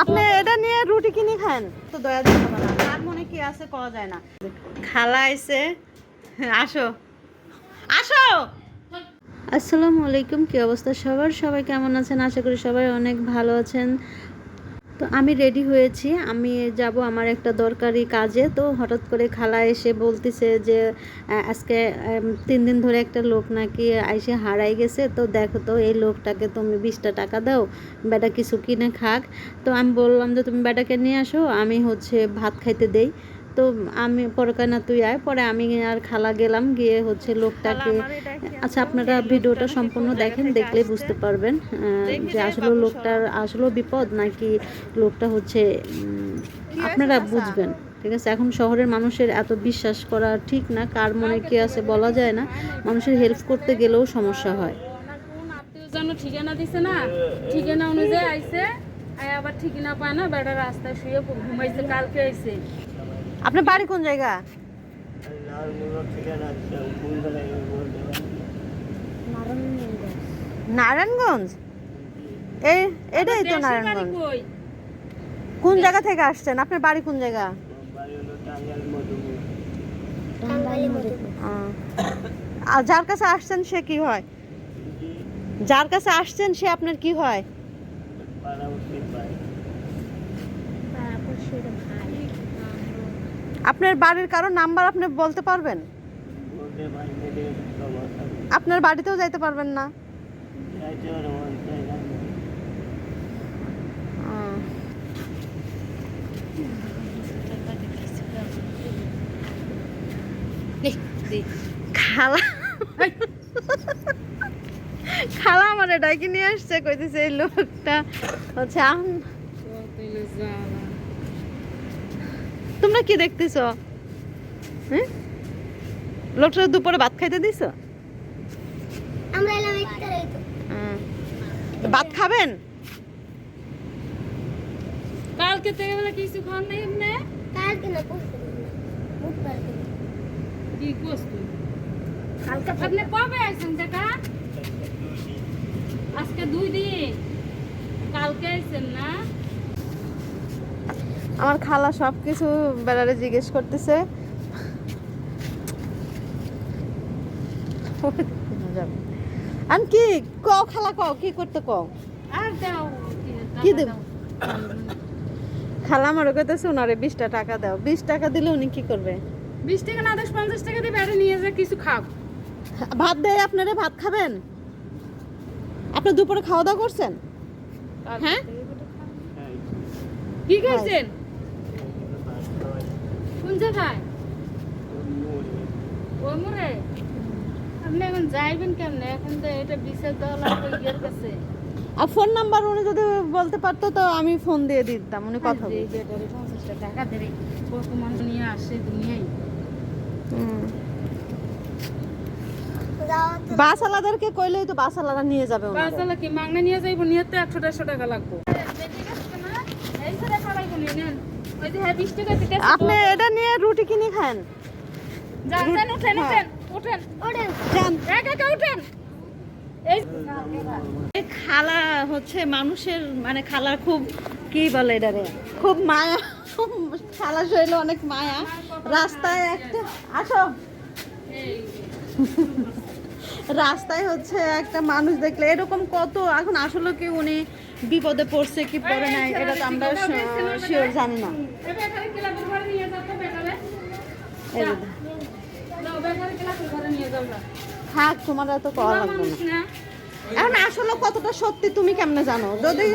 আপনি এটা নিয়ে রুটি কিনে খান? তো দয়া দেখাবে না। তার মনে কি আছে কওয়া যায় না। খালা আইছে। আসো। আসো! আসসালামু আলাইকুম, কি অবস্থা সবার? সবাই কেমন আছেন? আশা করি সবাই অনেক ভালো আছেন। তো আমি রেডি হয়েছি। আমি যাব আমার একটা দরকারি কাজে। তো হঠাৎ করে খালা এসে বলতেছে যে আজকে তিন দিন ধরে একটা লোক নাকি আইসে হারাই গেছে। তো দেখো তো, এই লোকটাকে তুমি বিশটা টাকা দাও। বেটা কিছু কিনে খাক। তো আমি বললাম যে, তুমি বেটাকে নিয়ে আসো। আমি হচ্ছে ভাত খাইতে দেই। তো আমি পরে কয় না তুই আয় পরে আমি আর খালা গেলাম গিয়ে হচ্ছে লোকটাকে আচ্ছা আপনারা ভিডিওটা সম্পূর্ণ দেখেন দেখলেই বুঝতে পারবেন যে আসলে লোকটার আসলে বিপদ নাকি লোকটা হচ্ছে আপনারা বুঝবেন ঠিক আছে? এখন শহরের মানুষের এত বিশ্বাস করা ঠিক না কার মনে কি আছে বলা যায় না মানুষের হেল্প করতে গেলেও সমস্যা হয়। যেন ঠিকানা দিছে না ঠিকানা অনুযায়ী আইছে আবার ঠিকানা পায় না বেটা রাস্তায় শুয়ে ঘুমাইছে কালকে আইছে। আপনার বাড়ি কোন জায়গা? নারায়ণগঞ্জ। এই এটাই তো নারায়ণগঞ্জ। কোন জায়গা থেকে আসছেন? আপনার বাড়ি কোন জায়গা? আর যার কাছে আসছেন সে কি হয়? যার কাছে আসছেন সে আপনার কি হয়? আপনার বাড়ির কারও নাম্বার আপনি বলতে পারবেন? আপনার বাড়িতেও যাইতে পারবেন না? খালা। খালা আমার ডাকি নিয়ে আসছে, কইতেছে এই লোকটা হচ্ছে তোমরা কি দেখতেছ? হ্যাঁ? লোকটা দুপুরে ভাত খাইতে দিছ? আমরা এলাম একটারই তো হুম। ভাত খাবেন? কালকে থেকে বলে কিছু খান নাই এমনি? কালকে না পরশু বুধবার কি করছ? কালকে আপনি কবে আইছেন দেখা? আজকে দুই দিন। কালকে আইছেন না? আমার খালা সব কিছু বেড়ারে জিজ্ঞেস করতেছে। আন কি? ক খালা ক কি করতে ক আর কি দেব? খালা আমার কইতেছে ওনারে বিশটা টাকা দাও। বিশ টাকা দিলে উনি কি করবে? বিশ টাকা না দশ পঞ্চাশ টাকা দিয়ে বেড়ে নিয়ে যা কিছু খাও ভাত দেয় আপনারে? ভাত খাবেন? আপনি দুপুরে খাওয়া দাওয়া করছেন? হ্যাঁ? কি খাইছেন? কোন জায়গায় ওই মোড়ে আপনি এখন যাইবেন কেমনে? এখন তো এটা বিশেষ দেওয়া লাগবে ইয়ের কাছে। আর ফোন নাম্বার উনি যদি বলতে পারতো তো আমি ফোন দিয়ে দিতাম উনি কথা বলতেন বেটারে পঞ্চাশটা টাকা দেবে। কত মানুষ নিয়ে আসে দুনিয়ায় হুম। বাস আলাদারকে কইলেই তো বাস আলাদা নিয়ে যাবে। বাসালা কি মাংনা নিয়ে যাইব? নিয়ে তো একশো দেড়শো টাকা লাগবো এই ছেলে খালাইবো নিয়ে নেন ওই যে হ্যাঁ বিশ টাকা দিতে আপনি এটা নিয়ে রুটি কিনে খান। যান উঠেন উঠেন উঠেন। উঠেন। খালা হচ্ছে মানুষের মানে খালার খুব কি বলে এটারে? খুব মায়া। খালা শৈল অনেক মায়া। রাস্তায় একটা আসো। রাস্তায় হচ্ছে একটা মানুষ দেখলে এরকম কত এখন আসলে কি উনি বিপদে পড়ছে কি পড়ে নাই এটা তো আমরা শিওর জানি না। থাক তোমার এত করা লাগবে না। এখন আসলে কতটা সত্যি তুমি কেমনে জানো? যদি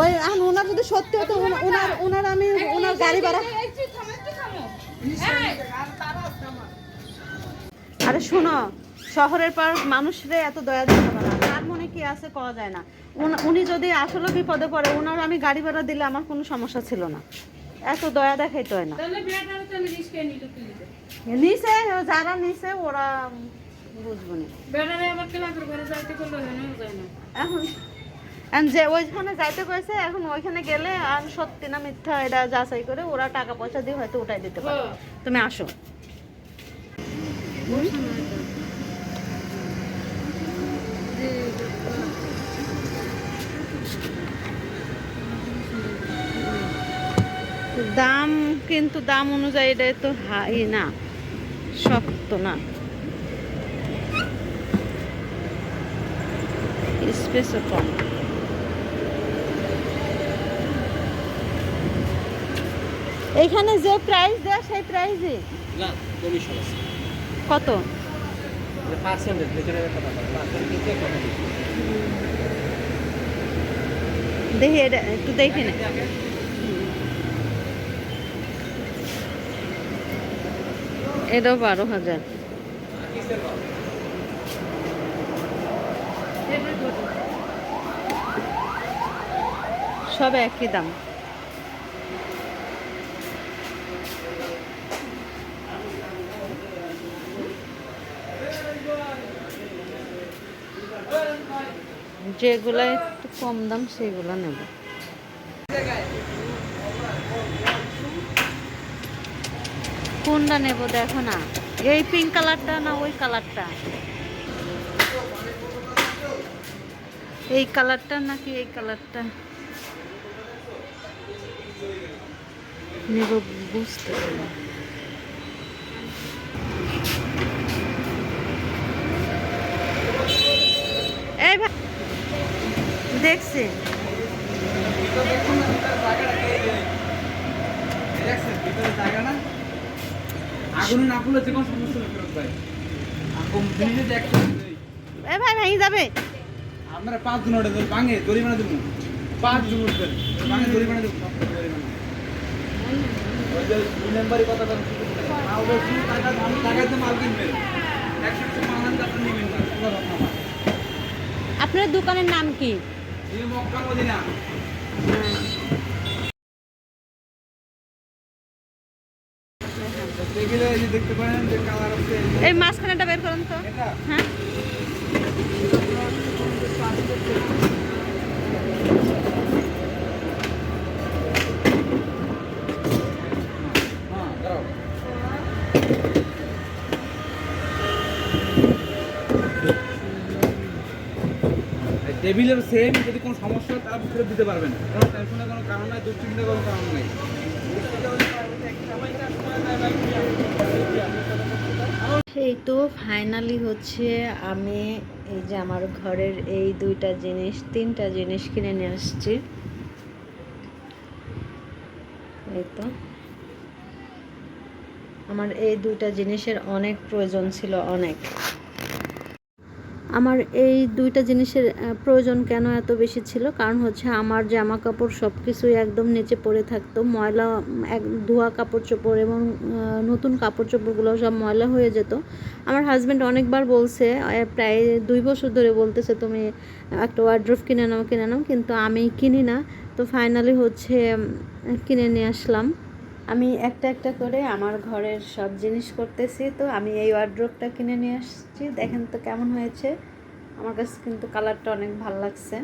ওই এখন ওনার যদি সত্যি হতো ওনার ওনার আমি ওনার গাড়ি ভাড়া আরে শোনো শহরের পর মানুষরে এত দয়া দেখাবে না। তার মনে কি আছে কওয়া যায় না। উন- যদি আসলে বিপদে পড়ে ওনার আমি গাড়ি ভাড়া দিলে আমার কোনো সমস্যা ছিল না। এত দয়া দেখাইতে হয় না। নিচে যারা নিচে ওরা বুঝব না। এখন এখন যে ওইখানে যাইতে কইছে এখন ওইখানে গেলে আর সত্যি না মিথ্যা এটা যাচাই করে ওরা টাকা পয়সা দিয়ে হয়তো উঠাই দিতে পারে। হ্যাঁ। তুমি আসো। দাম কিন্তু দাম অনুযায়ী এটা তো হাই না শক্ত না। স্পেসও কম। এখানে যে প্রাইস দেয় সেই প্রাইসই কত? পার্সেন্টেজ ভিতরে একটা ব্যাপার পার্সেন্টেজ কথা বলছি দেখি এটা একটু দেখে নে। এটাও বারো হাজার। সব একই দাম। যেগুলো একটু কম দাম, সেগুলো নেব। কোনটা নেব দেখো না? এই পিঙ্ক কালারটা না ওই কালারটা এই কালারটা নাকি এই কালারটা নেব বুঝতে না। এই ভাই দেখছি আগুন না খুলে যে কোনো সমস্যা নেই ফেরত ভাই আগুন দিলে দেখতে এ ভাই ভেঙে যাবে। পাঁচ জন ওটা ভাঙে জরিমানা দেবো। পাঁচ জন ভাঙে জরিমানা দেবো কথা আমার আপনার দোকানের নাম কি? Mecca Medina. এই মাছখানেটা মাঝখানেটা বের করুন তো। হ্যাঁ। টেবিলের সেম যদি কোনো সমস্যা হয় তারা ফেরত দিতে পারবেন কোনো টেনশনের কোনো কারণ নাই, দুশ্চিন্তার কোনো কারণ নাই। এই তো ফাইনালি হচ্ছে আমি এই যে আমার ঘরের এই দুইটা জিনিস, তিনটা জিনিস কিনে নিয়ে আসছি। এই তো। আমার এই দুইটা জিনিসের অনেক প্রয়োজন ছিল, অনেক। আমার এই দুইটা জিনিসের প্রয়োজন কেন এত বেশি ছিল? কারণ হচ্ছে আমার জামা কাপড় সব কিছুই একদম নিচে পড়ে থাকতো। ময়লা, এক, ধোয়া কাপড় চোপড় এবং নতুন কাপড় চোপড়গুলো সব ময়লা হয়ে যেত। আমার হাজব্যান্ড অনেকবার বলছে প্রায় দুই বছর ধরে বলতেছে, তুমি একটা ওয়ার্ড্রোফ কিনে নাও কিনে নাও। কিন্তু আমি কিনি না। তো ফাইনালি হচ্ছে কিনে নিয়ে আসলাম। আমি একটা একটা করে আমার ঘরের সব জিনিস করতেছি, তো আমি এই ওয়ার্ড্রোপটা কিনে নিয়ে আসছি। দেখেন তো কেমন হয়েছে। আমার কাছে কিন্তু কালারটা অনেক ভালো লাগছে।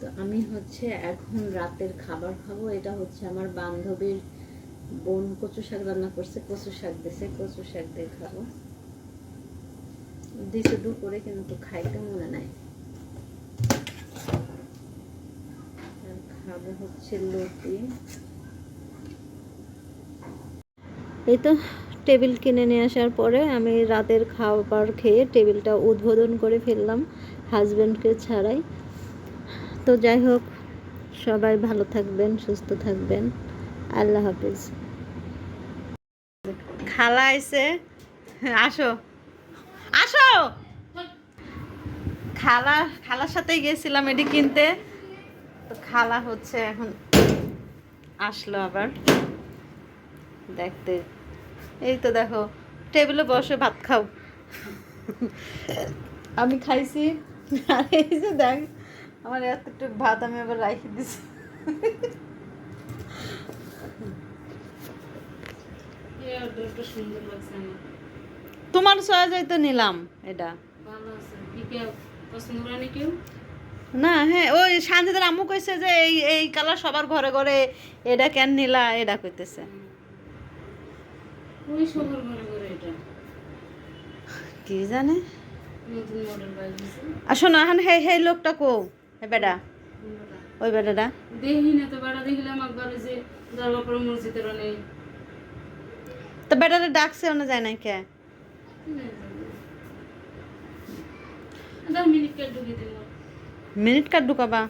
তো আমি হচ্ছে এখন রাতের খাবার খাব। এটা হচ্ছে আমার বান্ধবীর বোন কচু শাক রান্না করছে। কচু শাক দিছে, কচু শাক দিয়ে খাব। দিছে দুপুরে কিন্তু খাইতে মনে নাই। খাব হচ্ছে লুচি। এই তো টেবিল কিনে নিয়ে আসার পরে আমি রাতের খাবার খেয়ে টেবিলটা উদ্বোধন করে ফেললাম হাজব্যান্ডকে ছাড়াই। তো যাই হোক সবাই ভালো থাকবেন সুস্থ থাকবেন। আল্লাহ হাফিজ। খালা আইছে। আসো। আসো! খালা খালার সাথে গেছিলাম এটি কিনতে। খালা হচ্ছে এখন আসলো আবার। দেখতে। এই তো দেখো টেবিলে বসে ভাত খাও। আমি খাইছি। আর এই যে দেখ আমার এতটুকু ভাত আমি আবার রাখি দিছি। তোমার সহজেই তো নিলাম এটা। ভালো আছে। কি পছন্দ কেউ না হ্যাঁ ওই শান্তিদের আম্মু কইছে যে এই এই কালার সবার ঘরে ঘরে এটা কেন নিলা এটা কইতেছে। ওই সবার ঘরে ঘরে এটা। কি জানে? আর শোনো এখন হে হে লোকটা কো এ বেটা। ওই বেটাটা। দেখি না তো বেড়া দেখিলাম একবার যে দরবার মসজিদের নেই তো ডাকছে ওনা যায় না কে? মিনিট কে ঢুকে দিব মিনিট কার ঢুকাবা